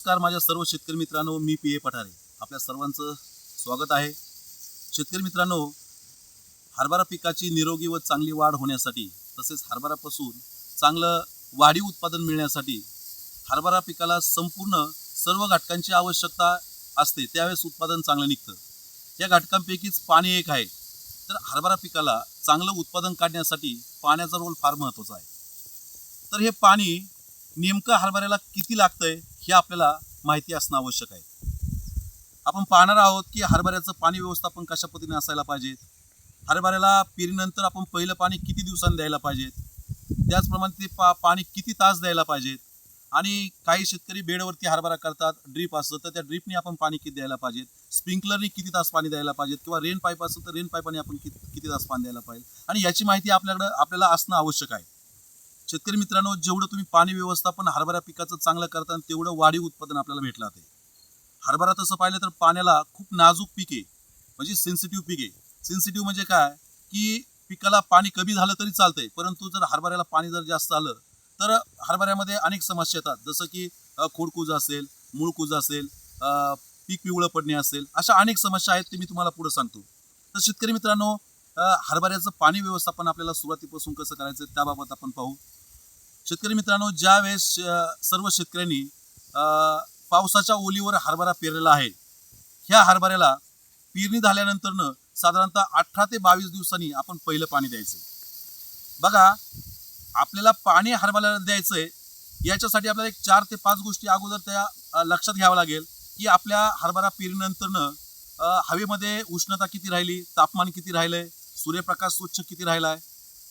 नमस्कार माझ्या सर्व शेतकरी मित्रांनो मी पी ए पठारे. आपल्या सर्वांचं स्वागत आहे. शेतकरी मित्रांनो हरभरा पिकाची निरोगी व चांगली वाढ होण्यासाठी तसेच हरभरापासून चांगलं वाढीव उत्पादन मिळण्यासाठी हरभरा पिकाला संपूर्ण सर्व घटकांची आवश्यकता असते. त्यावेळेस उत्पादन चांगलं निघतं. या घटकांपैकीच पाणी एक आहे. तर हरभरा पिकाला चांगलं उत्पादन काढण्यासाठी पाण्याचा रोल फार महत्त्वाचा आहे. तर हे पाणी नेमकं हरभऱ्याला किती लागतंय? हे आपल्याला माहिती असणं आवश्यक आहे. आपण पाहणार आहोत की हरभऱ्याचं पाणी व्यवस्थापन कशा पद्धतीने असायला पाहिजे? हरभऱ्याला पेरणीनंतर आपण पहिलं पाणी किती दिवसांनी द्यायला पाहिजेत त्याचप्रमाणे ते पा पाणी किती तास द्यायला पाहिजेत आणि काही शेतकरी बेडवरती हरभरा करतात ड्रीप असतं तर त्या ड्रीपने आपण पाणी किती द्यायला पाहिजेत स्प्रिंकलरने किती तास पाणी द्यायला पाहिजेत किंवा रेन पाईप असेल तर रेन पाईपाने आपण किती किती तास पाणी द्यायला पाहिजे? आणि याची माहिती आपल्याकडं आपल्याला असणं आवश्यक आहे. शेतकरी मित्रांनो जेवढं तुम्ही पाणी व्यवस्थापन हरभरा पिकाचं चांगलं करता तेवढं वाढीव उत्पादन आपल्याला भेटलं आहे. हरभरा तसं पाहिलं तर पाण्याला खूप नाजूक पीक आहे. म्हणजे सेन्सिटिव्ह पीक आहे. सेन्सिटिव्ह म्हणजे काय? की पिकाला पाणी कमी झालं तरी चालतंय परंतु जर हरभऱ्याला पाणी जर जास्त आलं तर हरभऱ्यामध्ये अनेक समस्या येतात. जसं की खोडकूज असेल मूळकूज असेल पीक पिवळं पडणे असेल अशा अनेक समस्या आहेत ते मी तुम्हाला पुढे सांगतो. तर शेतकरी मित्रांनो हरभऱ्याचं पाणी व्यवस्थापन आपल्याला सुरुवातीपासून कसं करायचं त्याबाबत आपण पाहू. शेतकरी मित्रांनो ज्या वेळेस सर्व शेतकऱ्यांनी पावसाच्या ओलीवर हरभरा पेरलेला आहे ह्या हरभऱ्याला पेरणी झाल्यानंतरनं साधारणतः अठरा ते बावीस दिवसांनी आपण पहिलं पाणी द्यायचं. बघा आपल्याला पाणी हरभऱ्याला द्यायचं आहे याच्यासाठी आपल्याला एक चार ते पाच गोष्टी अगोदर त्या लक्षात घ्यावं लागेल की आपल्या हरभरा पेरणीनंतरनं हवेमध्ये उष्णता किती राहिली तापमान किती राहिलंय सूर्यप्रकाश स्वच्छ किती राहिलाय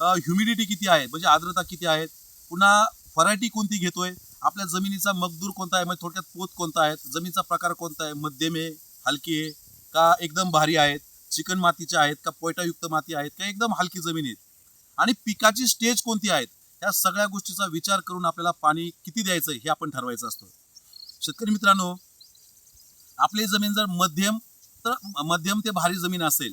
ह्युमिडिटी किती आहे म्हणजे आर्द्रता किती आहेत पुन्हा फराटी कोणती घेतोय? आपल्या जमिनीचा मगदूर कोणता आहे? म्हणजे थोडक्यात पोत कोणता आहे? जमिनीचा प्रकार कोणता आहे? मध्यम आहे हलकी आहे का एकदम भारी आहेत चिकन मातीच्या आहेत का पोयटायुक्त माती आहेत का एकदम हलकी जमीन आहेत? आणि पिकाची स्टेज कोणती आहेत? या सगळ्या गोष्टीचा विचार करून आपल्याला पाणी किती द्यायचं हे आपण ठरवायचं असतं. शेतकरी मित्रांनो आपली जमीन जर मध्यम तर मध्यम ते भारी जमीन असेल.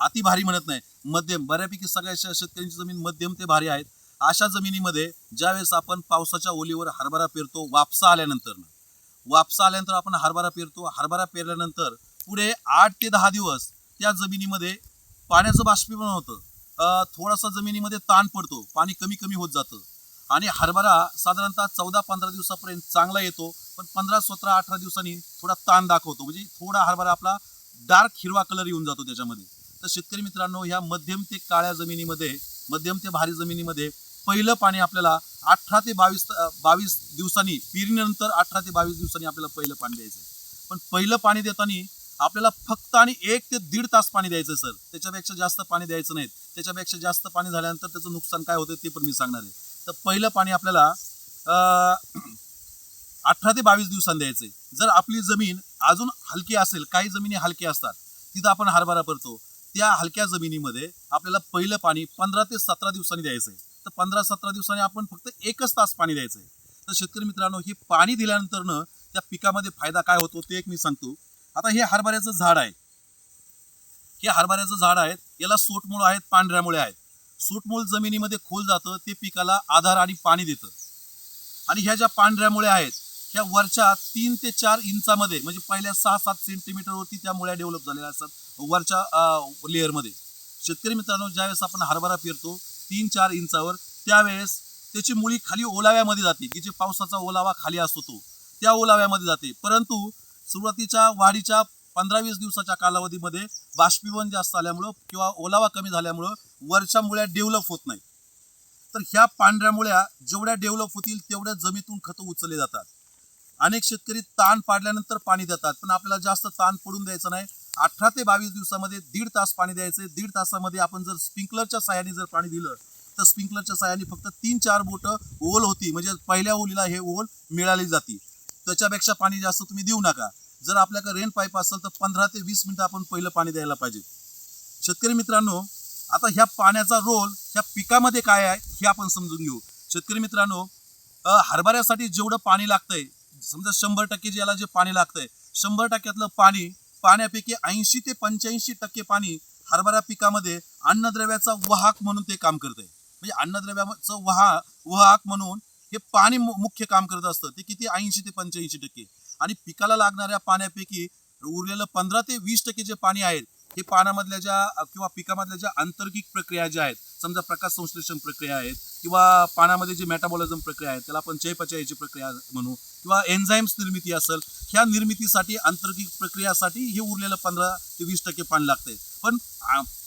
अति भारी म्हणत नाही मध्यम. बऱ्यापैकी सगळ्या शेतकऱ्यांची जमीन मध्यम ते भारी आहेत. अशा जमिनीमध्ये ज्यावेळेस आपण पावसाच्या ओलीवर हरभरा पेरतो वापसा आल्यानंतर वापसा आल्यानंतर आपण हरभरा पेरतो हरभरा पेरल्यानंतर पुढे आठ ते दहा दिवस त्या जमिनीमध्ये पाण्याचं बाष्पीभवन होतं. थोडासा जमिनीमध्ये ताण पडतो पाणी कमी कमी होत जातं. आणि हरभरा साधारणतः चौदा पंधरा दिवसापर्यंत चांगला येतो पण पंधरा सतरा अठरा दिवसांनी थोडा ताण दाखवतो. म्हणजे थोडा हरभरा आपला डार्क हिरवा कलर येऊन जातो त्याच्यामध्ये. तर शेतकरी मित्रांनो ह्या मध्यम ते काळ्या जमिनीमध्ये मध्यम ते भारी जमिनीमध्ये पहिलं पाणी आपल्याला अठरा ते बावीस बावीस दिवसांनी पेरणीनंतर अठरा ते बावीस दिवसांनी आपल्याला पहिलं पाणी द्यायचं आहे. पण पहिलं पाणी देताना आपल्याला फक्त आणि एक ते दीड तास पाणी द्यायचं सर. त्याच्यापेक्षा जास्त पाणी द्यायचं नाही त्याच्यापेक्षा जास्त पाणी झाल्यानंतर त्याचं नुकसान काय होतं ते पण मी सांगणार आहे. तर पहिलं पाणी आपल्याला अठरा ते बावीस दिवसांनी द्यायचं आहे. जर आपली जमीन अजून हलकी असेल काही जमिनी हलकी असतात तिथं आपण हरभरा करतो त्या हलक्या जमिनीमध्ये आपल्याला पहिलं पाणी पंधरा ते सतरा दिवसांनी द्यायचं आहे. तर पंधरा सतरा दिवसांनी आपण फक्त एकच तास पाणी द्यायचंय. तर शेतकरी मित्रांनो हे पाणी दिल्यानंतरनं त्या पिकामध्ये फायदा काय होतो ते एक मी सांगतो. आता हे हरभऱ्याचं झाड आहे. हे हरभऱ्याचं झाड आहे याला सोटमूळ आहेत पांढऱ्यामुळे आहेत. सोटमूळ जमिनीमध्ये खोल जातं ते पिकाला आधार आणि पाणी देतं. आणि ह्या ज्या पांढऱ्यामुळे आहेत ह्या वरच्या तीन ते चार इंचामध्ये म्हणजे पहिल्या सहा सात सेंटीमीटरवरती त्या मुळ्या डेव्हलप झालेल्या असतात वरच्या लेअरमध्ये शेतकरी मित्रांनो ज्यावेळेस आपण हरभरा पेरतो तीन चार इंचावर त्यावेळेस त्याची मुळी खाली ओलाव्यामध्ये जाते की जे पावसाचा ओलावा खाली असतो तो त्या ओलाव्यामध्ये जाते. परंतु सुरुवातीच्या वाढीच्या पंधरा वीस दिवसाच्या कालावधीमध्ये बाष्पीभवन जास्त आल्यामुळं किंवा ओलावा कमी झाल्यामुळं वरच्या मुळ्या डेव्हलप होत नाही तर ह्या पांढऱ्या मुळ्या जेवढ्या डेव्हलप होतील तेवढ्या जमीतून खतं उचलले जातात. अनेक शेतकरी ताण पाडल्यानंतर पाणी देतात पण आपल्याला जास्त ताण पडून द्यायचं नाही. अठरा ते बावीस दिवसामध्ये दीड तास पाणी द्यायचे. दीड तासामध्ये आपण जर स्प्रिंकलरच्या साह्याने जर पाणी दिलं तर स्प्रिंकलरच्या साह्याने फक्त तीन चार बोटं ओल होती. म्हणजे पहिल्या ओलीला हे ओल मिळाली जाते. त्याच्यापेक्षा पाणी जास्त तुम्ही देऊ नका. जर आपल्याकडे रेन पाईप असेल तर पंधरा ते वीस मिनिटं आपण पहिलं पाणी द्यायला पाहिजे. शेतकरी मित्रांनो आता ह्या पाण्याचा रोल ह्या पिकामध्ये काय आहे हे आपण समजून घेऊ. शेतकरी मित्रांनो हरभऱ्यासाठी जेवढं पाणी लागतंय समजा शंभर टक्के ज्याला जे पाणी लागतंय शंभर टक्क्यातलं पाणी पाण्यापैकी ऐंशी ते पंच्याऐंशी टक्के पाणी हरभरा पिकामध्ये अन्नद्रव्याचा वाहक म्हणून ते काम करतंय. म्हणजे अन्नद्रव्याचं वहा वाहक म्हणून हे पाणी मुख्य काम करत असतं. ते किती? ऐंशी ते पंच्याऐंशी टक्के. आणि पिकाला लागणाऱ्या पाण्यापैकी उरलेलं पंधरा ते वीस टक्के जे पाणी आहे हे पाण्यामधल्या ज्या किंवा पिकामधल्या ज्या आंतर्गिक प्रक्रिया ज्या आहेत समजा प्रकाश संश्लेषण प्रक्रिया आहेत किंवा पाण्यामध्ये जी मेटाबॉलिझम प्रक्रिया आहे त्याला आपण चयपचयाची प्रक्रिया म्हणू किंवा एन्झाईम्स निर्मिती असेल ह्या निर्मितीसाठी आंतर्गिक प्रक्रियासाठी हे उरलेलं पंधरा ते वीस टक्के पाणी लागतंय. पण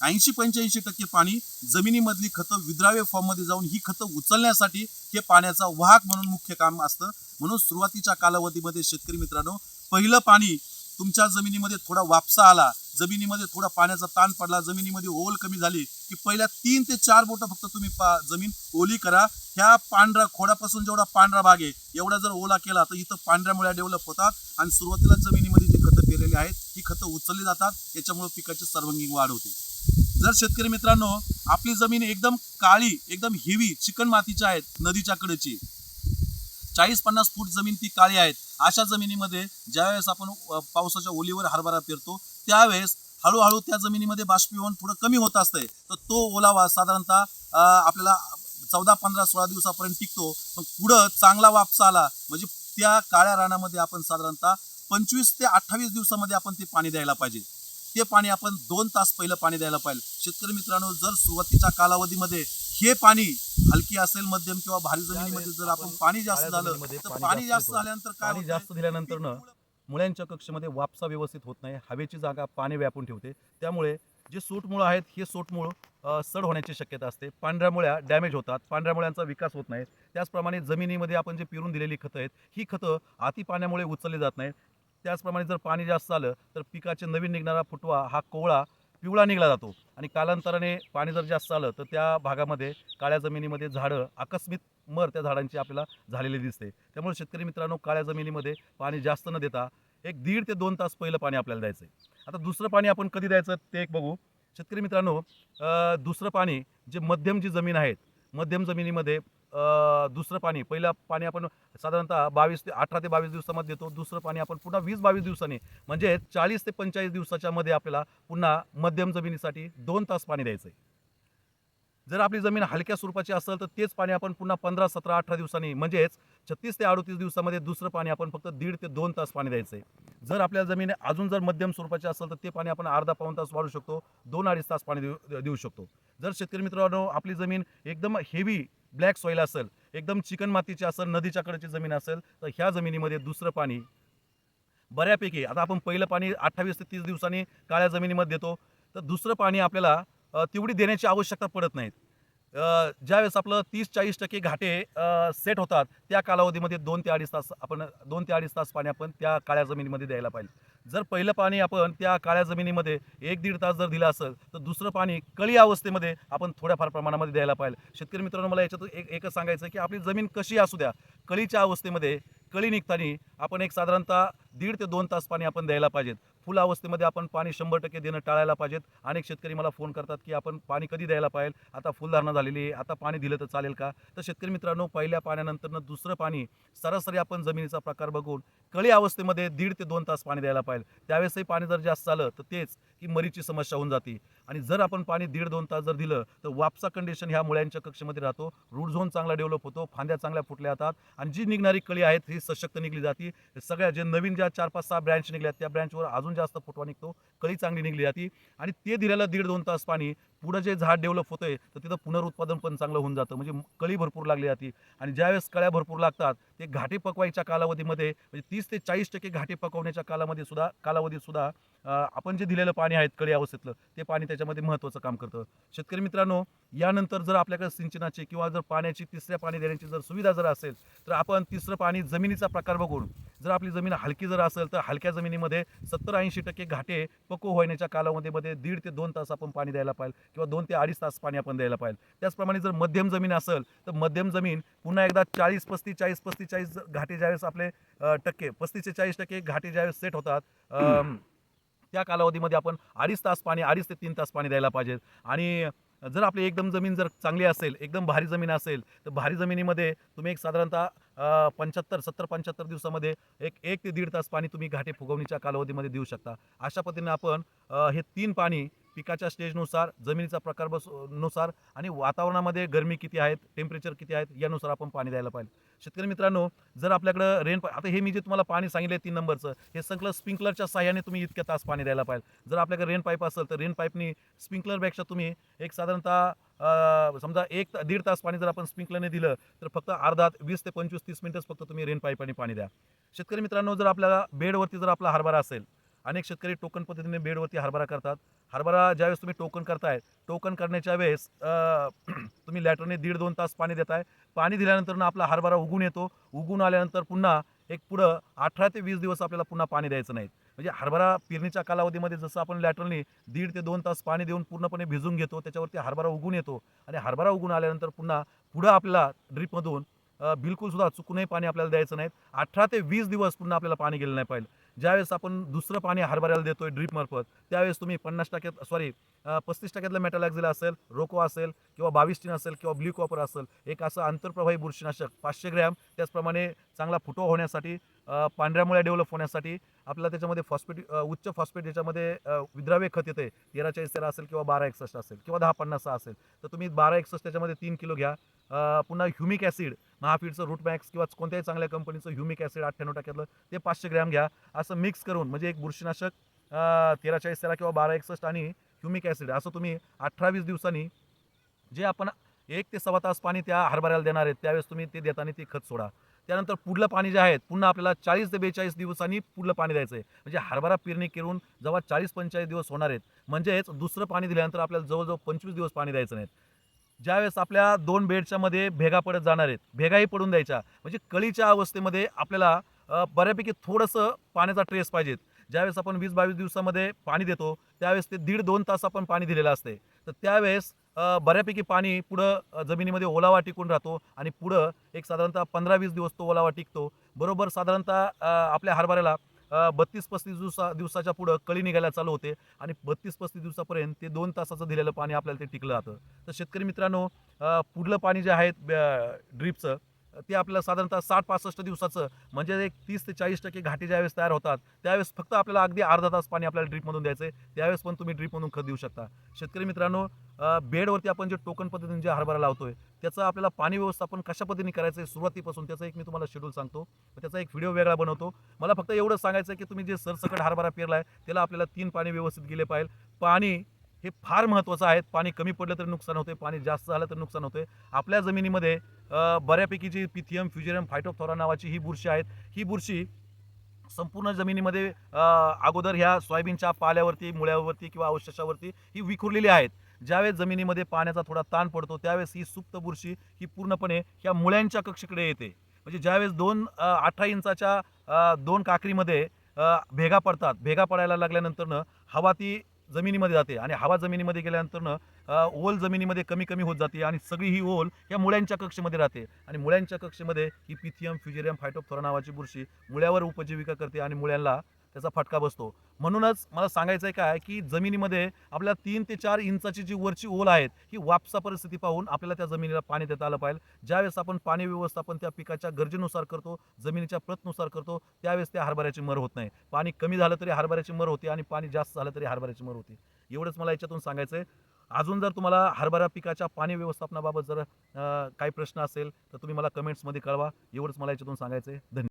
ऐंशी पंच्याऐंशी टक्के पाणी जमिनीमधली खतं विद्राव्य फॉर्ममध्ये जाऊन ही खतं उचलण्यासाठी हे पाण्याचा वाहक म्हणून मुख्य काम असतं. म्हणून सुरुवातीच्या कालावधीमध्ये शेतकरी मित्रांनो पहिलं पाणी तुमच्या जमिनीमध्ये थोडा वापसा आला जमिनीमध्ये थोडा पाण्याचा ताण पडला जमिनीमध्ये ओल कमी झाली की पहिल्या तीन ते चार बोटं फक्त तुम्ही पा जमीन ओली करा. ह्या पांढऱ्या खोडापासून जेवढा पांढरा भाग आहे एवढा जर ओला केला तर इथं पांढऱ्या मुळ्या डेव्हलप होतात आणि सुरुवातीला जमिनीमध्ये जे खतं पेरलेली आहेत ती खतं उचलली जातात. याच्यामुळे पिकाची सर्वांगीण वाढ होते. जर शेतकरी मित्रांनो आपली जमीन एकदम काळी एकदम हेवी चिकन मातीची आहेत नदीच्या कडेची. चाळीस पन्नास फूट जमीन ती काळी आहेत. अशा जमिनीमध्ये ज्यावेळेस आपण पावसाच्या ओलीवर हरभरा पेरतो त्यावेळेस हळूहळू त्या जमिनीमध्ये बाष्पीभवन थोडं कमी होत असतंय तर तो ओलावा साधारणतः आपल्याला चौदा पंधरा सोळा दिवसापर्यंत टिकतो पण पुढं चांगला वापसा आला म्हणजे त्या काळ्या रानामध्ये आपण साधारणतः पंचवीस ते अठ्ठावीस दिवसामध्ये आपण ते पाणी द्यायला पाहिजे ते पाणी आपण दोन तास पहिलं पाणी द्यायला पाहिजे शेतकरी मित्रांनो जर सुरुवातीच्या कालावधीमध्ये हे पाणी हलकी असेल मध्यम किंवा भारी जमिनीमध्ये जर आपण पाणी जास्त झालं तर पाणी जास्त. झाल्यानंतर काय? जास्त दिल्यानंतर न मुळ्यांच्या कक्षेमध्ये वापसा व्यवस्थित होत नाही हवेची जागा पाणी व्यापून ठेवते. त्यामुळे जे सूटमुळं आहेत हे सूटमुळं सड होण्याची शक्यता असते. पांढऱ्या मुळ्या डॅमेज होतात पांढऱ्या मुळ्यांचा विकास होत नाही. त्याचप्रमाणे जमिनीमध्ये आपण जे पिरून दिलेली खतं आहेत ही खतं अति पाण्यामुळे उचलली जात नाहीत. त्याचप्रमाणे जर पाणी जास्त आलं तर पिकाचे नवीन निघणारा फुटवा हा कोवळा पिवळा निघला जातो. आणि कालांतराने पाणी जर जास्त आलं तर त्या भागामध्ये काळ्या जमिनीमध्ये झाडं आकस्मित मर त्या झाडांची आपल्याला झालेली दिसते. त्यामुळे शेतकरी मित्रांनो काळ्या जमिनीमध्ये पाणी जास्त न देता एक दीड ते दोन तास पहिलं पाणी आपल्याला द्यायचं आहे आता दुसरं पाणी आपण कधी द्यायचं ते एक बघू. शेतकरी मित्रांनो दुसरं पाणी जे मध्यम जी जमीन आहेत मध्यम जमिनीमध्ये दुसरं पाणी. पहिलं पाणी आपण साधारणतः बावीस ते अठरा ते बावीस दिवसामध्ये देतो. दुसरं पाणी आपण पुन्हा वीस बावीस दिवसांनी म्हणजे चाळीस ते पंचेचाळीस दिवसाच्या मध्ये आपल्याला पुन्हा मध्यम जमिनीसाठी दोन तास पाणी द्यायचं आहे जर आपली जमीन हलक्या स्वरूपाची असेल तर तेच पाणी आपण पुन्हा पंधरा सतरा अठरा दिवसांनी म्हणजेच छत्तीस ते अडतीस दिवसामध्ये दुसरं पाणी आपण फक्त दीड ते दोन तास पाणी द्यायचं आहे जर आपल्या जमीन अजून जर मध्यम स्वरूपाची असेल तर ते पाणी आपण अर्धा पाऊन तास वाढू शकतो दोन अडीच तास पाणी देऊ देऊ शकतो. जर शेतकरी मित्रांनो आपली जमीन एकदम हेवी ब्लॅक सॉईल असेल एकदम चिकन मातीची असेल नदीच्या कडेची जमीन असेल तर ह्या जमिनीमध्ये दुसरं पाणी बऱ्यापैकी आता आपण पहिलं पाणी अठ्ठावीस ते तीस दिवसांनी काळ्या जमिनीमध्ये देतो तर दुसरं पाणी आपल्याला तेवढी देण्याची आवश्यकता पडत नाहीत. ज्यावेळेस आपलं तीस चाळीस टक्के घाटे सेट होतात त्या कालावधीमध्ये दोन ते अडीच तास आपण दोन ते अडीच तास पाणी आपण त्या काळ्या जमिनीमध्ये द्यायला पाहिजे. जर पहिलं पाणी आपण त्या काळ्या जमिनीमध्ये एक दीड तास जर दिलं असेल तर दुसरं पाणी कळी अवस्थेमध्ये आपण थोड्याफार प्रमाणामध्ये द्यायला पाहिजे शेतकरी मित्रांनो मला याच्यातून एक एकच सांगायचं की आपली जमीन कशी असू द्या कळीच्या अवस्थेमध्ये कळी निघताना आपण एक साधारणतः दीड ते दोन तास पाणी आपण द्यायला पाहिजेत. फुल अवस्थेमध्ये आपण पाणी शंभर टक्के देणं टाळायला पाहिजेत. अनेक शेतकरी मला फोन करतात की आपण पाणी कधी द्यायला पाहिजे? आता फुलधारणा झालेली आहे. आता पाणी दिलं तर चालेल का? तर शेतकरी मित्रांनो पहिल्या पाण्यानंतरनं दुसरं पाणी सरासरी आपण जमिनीचा प्रकार बघून कळी अवस्थेमध्ये दीड ते दोन तास पाणी द्यायला पाहिजे. त्यावेळेसही पाणी जर जास्त झालं तर तेच की मरीची समस्या होऊन जाते. आणि जर आपण पाणी दीड दोन तास जर दिलं तर वापसा कंडिशन ह्या मुळ्यांच्या कक्षेमध्ये राहतो. रूट झोन चांगला डेव्हलप होतो फांद्या चांगल्या फुटल्या जातात. आणि जी निघणारी कळी आहेत ही सशक्त निघली जाते. सगळ्या जे नवीन ज्या चार पाच सहा ब्रँच निघल्या त्या ब्रँचवर अजून जास्त फुटवा निघतो. कळी चांगली निघली जाते. आणि ते दिलेलं दीड दोन तास पाणी पुढं जे झाड डेव्हलप होतंय तर तिथं पुनरुत्पादन पण चांगलं होऊन जातं. म्हणजे कळी भरपूर लागली जाते. आणि ज्यावेळेस कळ्या भरपूर लागतात ते घाटे पकवायच्या कालावधीमध्ये म्हणजे तीस ते चाळीस टक्के घाटे पकवण्याच्या कालामध्ये सुद्धा कालावधीत सुद्धा आपण जे दिलेलं पाणी आहेत कळी अवस्थेतलं ते पाणी त्याच्यामध्ये महत्त्वाचं काम करतं. शेतकरी मित्रांनो यानंतर जर आपल्याकडे सिंचनाची किंवा जर पाण्याची तिसऱ्या पाणी देण्याची जर सुविधा जर असेल तर आपण तिसरं पाणी जमिनीचा प्रकार बघून जर आपली जमीन हलकी जर असेल तर हलक्या जमिनीमध्ये सत्तर ऐंशी टक्के घाटे पको होण्याच्या कालावधीमध्ये दीड ते दोन तास आपण पाणी द्यायला पाहिजे किंवा दोन ते अडीच तास पाणी आपण द्यायला पाहिजे. त्याचप्रमाणे जर मध्यम जमीन असेल तर मध्यम जमीन पुन्हा एकदा चाळीस पस्तीस चाळीस पस्तीस चाळीस घाटे ज्यावेळेस आपले टक्के पस्तीस ते चाळीस टक्के घाटे ज्यावेळेस सेट होतात त्या कालावधीमध्ये आपण अडीच तास पाणी अडीच ते तीन तास पाणी द्यायला पाहिजे. आणि जर आपली एकदम जमीन जर चांगली असेल एकदम भारी जमीन असेल तर भारी जमिनीमध्ये तुम्ही एक साधारणतः पंच्याहत्तर सत्तर पंच्याहत्तर दिवसामध्ये एक एक ते दीड तास पाणी तुम्ही घाटे फुगवणीच्या कालावधीमध्ये देऊ शकता. अशा पद्धतीने आपण हे तीन पाणी पिकाच्या स्टेजनुसार जमिनीचा प्रकार बसनुसार आणि वातावरणामध्ये गरमी किती आहेत टेम्परेचर किती आहेत यानुसार आपण पाणी द्यायला पाहिजे. शेतकरी मित्रांनो जर आपल्याकडं रेन आता हे मी जे तुम्हाला पाणी सांगितलं तीन नंबरचं हे सगळं स्प्रिंकलरच्या साह्याने तुम्ही इतक्या तास पाणी द्यायला पाहिजे. जर आपल्याकडे रेन पाईप असेल तर रेन पाईपनी स्प्रिंकलरपेक्षा तुम्ही एक साधारणतः समजा एक ता- दीड तास पाणी जर आपण स्प्रिंकलरने दिलं तर फक्त अर्धा वीस ते पंचवीस तीस मिनिटच फक्त तुम्ही रेन पाईपाने पाणी द्या. शेतकरी मित्रांनो जर आपल्याला बेडवरती जर आपला हरभरा असेल अनेक शेतकरी टोकन पद्धतीने बेडवरती हरभरा करतात. हरभरा ज्यावेळेस तुम्ही टोकन करताय टोकन करण्याच्या वेळेस तुम्ही लॅटरने दीड दोन तास पाणी देताय. पाणी दिल्यानंतर आपला हरभरा उगून येतो. उगून आल्यानंतर पुन्हा एक पुढं अठरा ते वीस दिवस आपल्याला पुन्हा पाणी द्यायचं नाही. म्हणजे हरभरा पेरणीच्या कालावधीमध्ये जसं आपण लॅटरनी दीड ते दोन तास पाणी देऊन पूर्णपणे भिजून घेतो त्याच्यावरती हरभरा उगून येतो आणि हरभरा उगून आल्यानंतर पुन्हा पुढं आपल्याला ड्रीपमधून बिलकुलसुद्धा चुकूनही पाणी आपल्याला द्यायचं नाही. अठरा ते वीस दिवस पुन्हा आपल्याला पाणी गेलं नाही पाहिजे. ज्यावेळेस आपण दुसरं पाणी हरभऱ्याला देतोय ड्रीपमार्फत त्यावेळेस तुम्ही पन्नास टक्क्यात सॉरी पस्तीस टक्क्यातलं मेटालॅक्झिला असेल रोको असेल किंवा बावीस टीन असेल किंवा ब्ल्यू कॉपर असेल एक असं आंतरप्रवाही बुरशीनाशक पाचशे ग्रॅम त्याचप्रमाणे चांगला फुटो होण्यासाठी पांढऱ्यामुळे पांढऱ्या मुळ्या डेव्हलप होण्यासाठी आपल्याला त्याच्यामध्ये फॉस्फेट उच्च फॉस्फेट याच्यामध्ये विद्राव्य खत येते तेरा चाळीस तेरा असेल किंवा बारा एकसष्ट असेल किंवा दहा पन्नास असेल तर तुम्ही बारा एकसष्ट त्याच्यामध्ये तीन किलो घ्या. पुन्हा ह्युमिक ॲसिड महाफीडचं रूट मॅक्स किंवा कोणत्याही चांगल्या कंपनीचं ह्युमिक ॲसिड अठ्ठ्याण्णव टक्क्यातलं ते पाचशे ग्रॅम घ्या. असं मिक्स करून म्हणजे एक बुरशीनाशक तेरा चाळीस तेरा किंवा बारा एकसष्ट आणि ह्युमिक ॲसिड असं तुम्ही अठरावीस दिवसांनी जे आपण एक ते सव्वा तास पाणी त्या हरभऱ्याला देणार आहेत त्यावेळेस तुम्ही ते देताना ते खत सोडा. त्यानंतर पुढलं पाणी जे आहे पुन्हा आपल्याला चाळीस ते बेचाळीस दिवसांनी पुढलं पाणी द्यायचं आहे म्हणजे हरभरा पेरणी करून जवळ चाळीस पंचेचाळीस दिवस होणार आहेत. म्हणजेच दुसरं पाणी दिल्यानंतर आपल्याला जवळजवळ पंचवीस दिवस पाणी द्यायचं नाही. ज्यावेळेस आपल्या दोन बेडच्या मध्ये भेगा पडत जाणार आहेत भेगाही पडून द्यायच्या. म्हणजे कळीच्या अवस्थेमध्ये आपल्याला बऱ्यापैकी थोडंसं पाण्याचा ट्रेस पाहिजेत ज्यावेळेस आपण वीस बावीस दिवसामध्ये पाणी देतो त्यावेळेस ते दीड दोन तास आपण पाणी दिलेलं असते तर त्यावेळेस बऱ्यापैकी पाणी पुढं जमिनीमध्ये ओलावा टिकून राहतो आणि पुढं एक साधारणतः पंधरा वीस दिवस तो ओलावा टिकतो. बरोबर साधारणतः आपल्या हरभऱ्याला बत्तीस पस्तीस दिवसा दिवसाच्या पुढं कळी निघायला चालू होते आणि बत्तीस पस्तीस दिवसापर्यंत ते दोन तासाचं दिलेलं पाणी आपल्याला ते टिकलं जातं. तर शेतकरी मित्रांनो पुढलं पाणी जे आहे ड्रीपचं ते आपल्याला साधारणतः साठ पासष्ट दिवसाचं म्हणजे एक तीस ते चाळीस टक्के घाटी ज्यावेळेस तयार होतात त्यावेळेस फक्त आपल्याला अगदी अर्धा तास पाणी आपल्याला ड्रीपमधून द्यायचं आहे त्यावेळेस पण तुम्ही ड्रीपमधून खत देऊ शकता. शेतकरी मित्रांनो बेडवरती आपण जे टोकन पद्धतीने जे हरभरा लावतोय त्याचं आपल्याला पाणी व्यवस्थापन कशा पद्धतीने करायचं आहे सुरुवातीपासून त्याचा एक मी तुम्हाला शेड्यूल सांगतो. त्याचा एक व्हिडिओ वेगळा बनवतो. मला फक्त एवढं सांगायचं आहे की तुम्ही जे सरसकट हरभरा पेरला आहे त्याला आपल्याला तीन पाणी व्यवस्थित गेले पाहिजे. पाणी हे फार महत्त्वाचं आहे. पाणी कमी पडलं तरी नुकसान होते पाणी जास्त झालं तर नुकसान होते आपल्या जमिनीमध्ये बऱ्यापैकी जी पिथियम फ्युजेरियम फायटोथोरा नावाची ही बुरशी आहेत. ही बुरशी संपूर्ण जमिनीमध्ये अगोदर ह्या सोयाबीनच्या पाल्यावरती मुळ्यावरती किंवा अवशेषावरती ही विखुरलेली आहेत. ज्यावेळेस जमिनीमध्ये पाण्याचा थोडा ताण पडतो त्यावेळेस ही सुप्त बुरशी ही पूर्णपणे ह्या मुळ्यांच्या कक्षेकडे येते. म्हणजे ज्यावेळेस दोन अठरा इंचाच्या दोन काकरीमध्ये भेगा पडतात. भेगा पडायला लागल्यानंतरनं हवा ती जमिनीमध्ये जाते आणि हवा जमिनीमध्ये गेल्यानंतरनं ओल जमिनीमध्ये कमी कमी होत जाते आणि सगळी ही ओल या मुळ्यांच्या कक्षेमध्ये राहते. आणि मुळ्यांच्या कक्षेमध्ये ही पिथियम फ्युजेरियम फायटोप्थोरा नावाची बुरशी मुळ्यावर उपजीविका करते आणि मुळ्यांना त्याचा फटका बसतो. म्हणूनच मला सांगायचं आहे काय की जमिनीमध्ये आपल्याला तीन ते चार इंचाची जी वरची ओल आहेत ही वापसा परिस्थिती पाहून आपल्याला त्या जमिनीला पाणी देता आलं पाहिजे. ज्यावेळेस आपण पाणी व्यवस्थापन त्या पिकाच्या गरजेनुसार करतो जमिनीच्या प्रतनुसार करतो त्यावेळेस त्या हरभऱ्याची मर होत नाही. पाणी कमी झालं तरी हरभऱ्याची मर होते आणि पाणी जास्त झालं तरी हरभऱ्याची मर होते. एवढंच मला याच्यातून सांगायचं आहे अजून जर तुम्हाला हरभरा पिकाच्या पाणी व्यवस्थापनाबाबत जर काही प्रश्न असेल तर तुम्ही मला कमेंट्समध्ये कळवा. एवढंच मला याच्यातून सांगायचं आहे धन्यवाद.